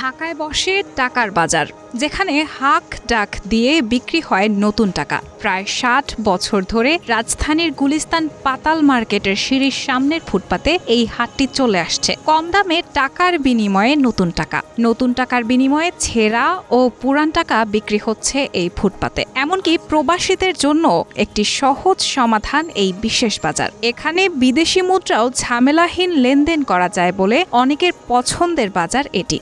ঢাকায় বসে টাকার বাজার, যেখানে হাক ডাক দিয়ে বিক্রি হয় নতুন টাকা। প্রায় ষাট বছর ধরে রাজধানীর গুলিস্তান পাতাল মার্কেটের সিঁড়ির সামনের ফুটপাতে এই হাটটি চলে আসছে। কম দামে টাকার বিনিময়ে নতুন টাকা। নতুন টাকার বিনিময়ে ছেঁড়া ও পুরান টাকা বিক্রি হচ্ছে এই ফুটপাতে। এমনকি প্রবাসীদের জন্য একটি সহজ সমাধান এই বিশেষ বাজার। এখানে বিদেশি মুদ্রাও ঝামেলাহীন লেনদেন করা যায় বলে অনেকের পছন্দের বাজার এটি।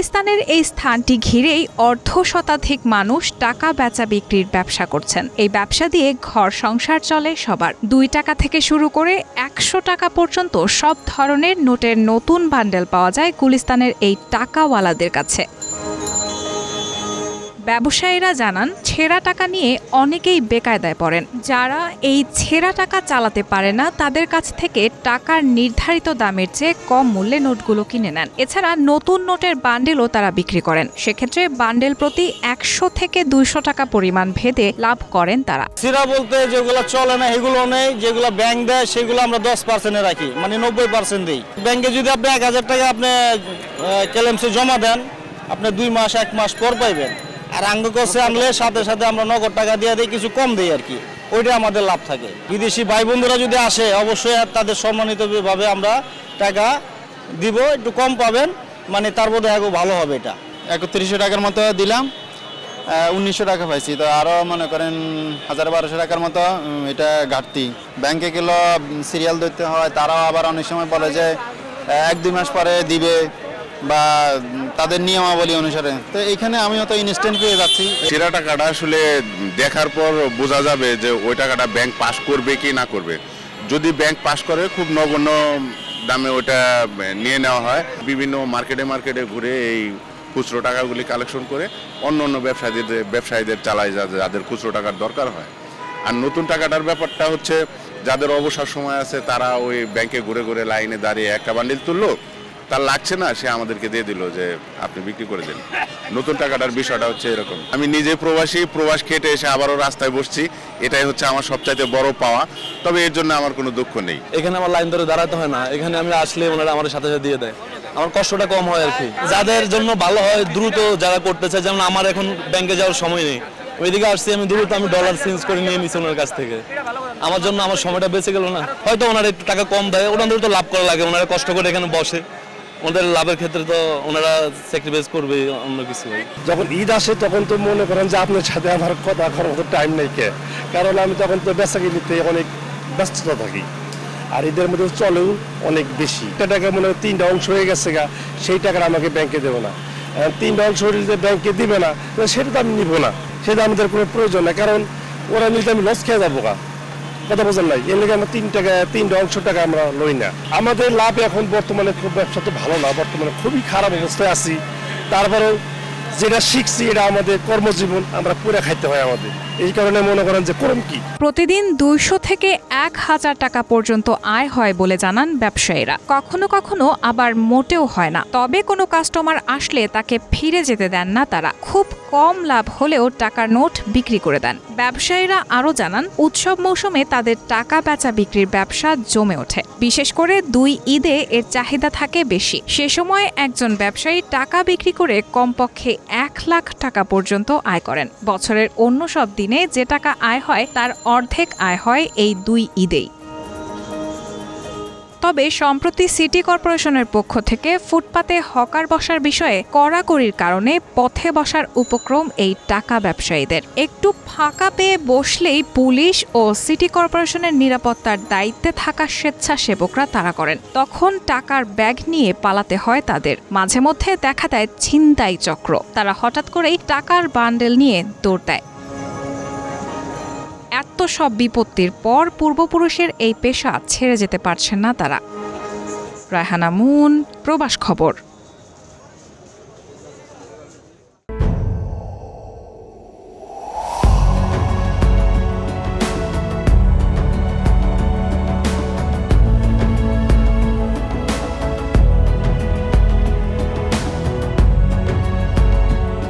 গুলিস্তানের এই স্থানটি ঘিরেই অর্ধ শতাধিক মানুষ টাকা বেচা বিক্রির ব্যবসা করছেন। এই ব্যবসা দিয়ে ঘর সংসার চলে সবার। দুই টাকা থেকে শুরু করে একশো টাকা পর্যন্ত সব ধরনের নোটের নতুন বান্ডেল পাওয়া যায় গুলিস্তানের এই টাকাওয়ালাদের কাছে। ব্যবসায়ীরা জানান, ছেঁড়া টাকা নিয়ে অনেকেই বেকায়দায় পড়েন। যারা এই ছেঁড়া টাকা চালাতে পারে না, তাদের কাছ থেকে টাকার নির্ধারিত দামের চেয়ে কম মূল্যে নোটগুলো কিনে নেন। এছাড়া নতুন নোটের বান্ডেলও তারা বিক্রি করেন। সেক্ষেত্রে বান্ডেল প্রতি একশো থেকে দুইশো টাকা পরিমাণ ভেদে লাভ করেন তারা। সিরা বলতে যেগুলো চলে না, এগুলো নেই, যেগুলো ব্যাংক দেয়, সেগুলো আমরা দশ পার্সেন্টে রাখি মানে নব্বই পার্সেন্ট দিই। ব্যাংকে যদি আপনি এক হাজার টাকা আপনি জমা দেন, আপনি দুই মাস, এক মাস পর পাইবেন। আর আঙ্গ কোষে আনলে সাথে সাথে আমরা নগদ টাকা দিয়ে দিই, কিছু কম দিই আর কি। ওইটা আমাদের লাভ থাকে। বিদেশি ভাই বন্ধুরা যদি আসে, অবশ্যই তাদের সম্মানিতভাবে আমরা টাকা দিব, একটু কম পাবেন। মানে তার মধ্যে হ্যাঁ ভালো হবে এটা। একত্রিশশো টাকার মতো দিলাম। উনিশশো টাকা পাইছি। তো আরও মনে করেন হাজার বারোশো টাকার মতো এটা ঘাটতি। ব্যাংকে গেলে সিরিয়াল ধরতে হয়, তারাও আবার অনেক সময় বলে যে এক দুই মাস পরে দিবে। বা তাদের নিয়মাবলী অনুসারে। তো এখানে আমিও তো ইনস্ট্যান্ট পেয়ে যাচ্ছি। সেরা টাকাটা আসলে দেখার পর বোঝা যাবে যে ওই টাকাটা ব্যাংক পাস করবে কি না করবে। যদি ব্যাংক পাস করে, খুব নগণ্য দামে ওটা নিয়ে নেওয়া হয়। বিভিন্ন মার্কেটে মার্কেটে ঘুরে এই খুচরো টাকাগুলি কালেকশন করে অন্য অন্য ব্যবসায়ীদের ব্যবসায়ীদের চালায় যাদের যাদের খুচরো টাকার দরকার হয়। আর নতুন টাকাটার ব্যাপারটা হচ্ছে, যাদের অবসর সময় আছে, তারা ওই ব্যাংকে ঘুরে ঘুরে লাইনে দাঁড়িয়ে একটা বান্ডিল তুললো তার লাগছে না, সে আমাদেরকে দিয়ে দিল যে আপনি বিক্রি করে দিন। নতুন টাকাটার বিষয়টা হচ্ছে এরকম। আমি নিজে প্রবাসী, প্রবাস খেটে এসে আবারও রাস্তায় বসছি। এটাই হচ্ছে আমার সবচাইতে বড় পাওয়া। তবে এর জন্য আমার কোনো দুঃখ নেই। এখানে আমার লাইন ধরে দাঁড়াতে হয় না। এখানে আমি আসলে ওনারা আমার সাথে সাথে দিয়ে দেয়। আমার কষ্টটা কম হয় আর কি। যাদের জন্য ভালো হয়, দ্রুত যারা করতে চায়, যেমন আমার এখন ব্যাংকে যাওয়ার সময় নেই। ওইদিকে আসছি, আমি দ্রুত আমি ডলার চেঞ্জ করে নিয়ে নিছি ওনার কাছ থেকে। আমার জন্য আমার সময়টা বেঁচে গেল না। হয়তো ওনারা একটু টাকা কম দেয় ওনাদের তো লাভ করা লাগে, ওনারা কষ্ট করে এখানে বসে। ওনাদের লাভের ক্ষেত্রে তো ওনারা স্যাক্রিফাইস করবে অন্য কিছু। যখন ঈদ আসে, তখন তো মনে করেন যে আপনার সাথে আমার কথা করার মতো টাইম নেই কে। কারণ আমি তখন তো বেচা কিনিতে অনেক ব্যস্ততা থাকি। আর ঈদের মধ্যে চলেও অনেক বেশি। টাকা মনে হয় তিনটা অংশ হয়ে গেছে গা, সেই টাকাটা আমাকে ব্যাংকে দেবো না। তিনটা অংশ যে ব্যাংকে দিবে না, সেটা তো আমি নিবো না। সেটা আমাদের কোনো প্রয়োজন না কারণ ওরা নিতে আমি লস খেয়ে যাব গা। কথা বোঝেন নাই। এর লেগে আমরা তিন টাকা তিনটা অংশ টাকা আমরা লই না। আমাদের লাভ এখন বর্তমানে খুব ব্যবসা তো ভালো না, বর্তমানে খুবই খারাপ অবস্থায় আছি। তারপরেও যেটা শিখছি, এটা আমাদের কর্মজীবন আমরা পুরে খাইতে হয় আমাদের। এই কারণে মনে করেন যে করম কি? প্রতিদিন দুইশো থেকে এক হাজার টাকা পর্যন্ত আয় হয় বলে জানান ব্যবসায়ীরা। কখনো কখনো আবার মোটেও হয় না। তবে কোনো কাস্টমার আসলে তাকে ফিরে যেতে দেন না তারা। খুব কম লাভ হলেও টাকার নোট বিক্রি করে দেন। ব্যবসায়ীরা আরও জানান, উৎসব মৌসুমে তাদের টাকা বেচা বিক্রির ব্যবসা জমে ওঠে। বিশেষ করে দুই ঈদে এর চাহিদা থাকে বেশি। সে সময় একজন ব্যবসায়ী টাকা বিক্রি করে কমপক্ষে এক লাখ টাকা পর্যন্ত আয় করেন। বছরের অন্য সব দিনে যে টাকা আয় হয়, তার অর্ধেক আয় হয় এই দুই ঈদেই। তবে সম্প্রতি সিটি কর্পোরেশনের পক্ষ থেকে ফুটপাতে হকার বসার বিষয়ে কড়াকড়ির কারণে পথে বসার উপক্রম এই টাকা ব্যবসায়ীদের। একটু ফাঁকা পেয়ে বসলেই পুলিশ ও সিটি কর্পোরেশনের নিরাপত্তার দায়িত্বে থাকা স্বেচ্ছাসেবকরা তাড়া করেন। তখন টাকার ব্যাগ নিয়ে পালাতে হয় তাদের। মাঝে মধ্যে দেখা দেয় ছিনতাই চক্র। তারা হঠাৎ করেই টাকার বান্ডেল নিয়ে দৌড় দেয়। সব বিপত্তির পর পূর্বপুরুষের এই পেশা ছেড়ে যেতে পারছেন না তারা। রায়হানা মুন, প্রবাস খবর।